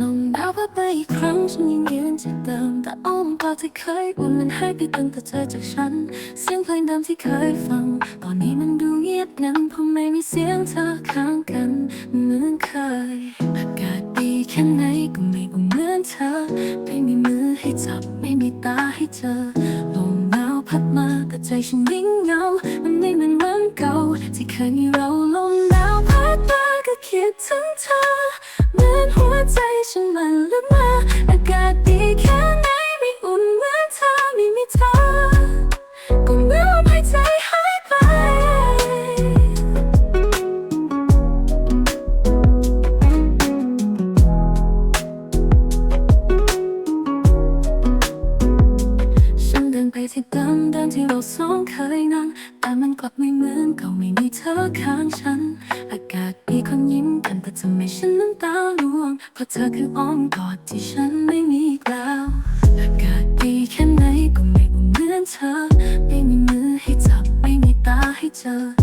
บไปอีกครั้งฉันยังยืนที่เดิมแต่อ้อมกอดที่เคยอุ่นมันหายไปตั้งแต่เธอจากฉัน เสียงเพลงเดิมที่เคยฟัง ตอนนี้มันดูเงียบงันเพราะไม่มีเสียงเธอข้างกันเหมือนเคย อากาศดีแค่ไหนก็ไม่เหมือนเธอ ไม่มีมือให้จับไม่มีตาให้เจอลมหนาวพัดมาแต่ใจฉันวิ่งเหงา มันไม่เหมือนวันเก่าที่เคยมีเราลมหนาวพัดมาก็คิดถึงเธอ ใจฉันมันละมาอากาศ ที่เดิมเดิมที่เราสองเคยนั่งแต่มันกลับไม่เหมือนเก่าไม่มีเธอข้างฉัน อากาศดีคนยิ้มกันแต่ทำไมฉันน้ำตาร่วง เพราะเธอคืออ้อมกอดที่ฉันไม่มีอีกแล้วอากาศดีแค่ไหนก็ไม่เหมือนเธอ ไม่มีมือให้จับไม่มีตาให้เจอ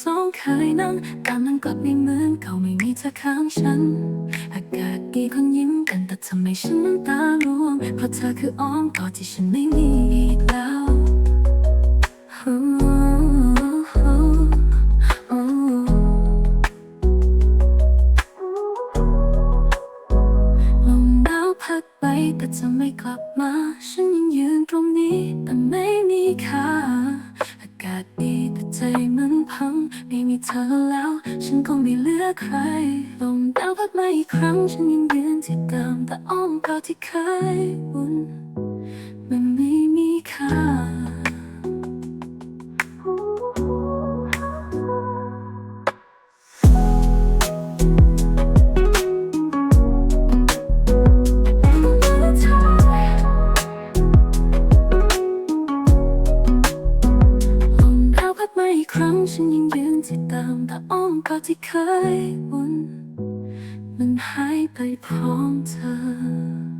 สองเคยนั่งแต่มันกลับไม่เหมือนเก่าไม่มีเธอข้างฉัน อากาศดีคนยิ้มกันแต่ทำไมฉันน้ำตาร่วง เพราะเธอคืออ้อมกอดที่ฉันไม่มีอีกแล้วลมหนาวพัดไปแต่จะไม่กลับมา ฉันยังยืนตรงนี้แต่ไม่มีค่า อากาศดีแต่ใจมัน พัง ไม่มีเธอแล้ว ฉันคงไม่เหลือใคร ลมหนาวพัดมาอีกครั้ง ฉันยังยืนที่เดิมแต่อ้อมกอดที่เคยอุ่นมัน ฉันยังยืนที่เดิมแต่อ้อมกอดที่เคยอุ่น มันหายไปพร้อมเธอ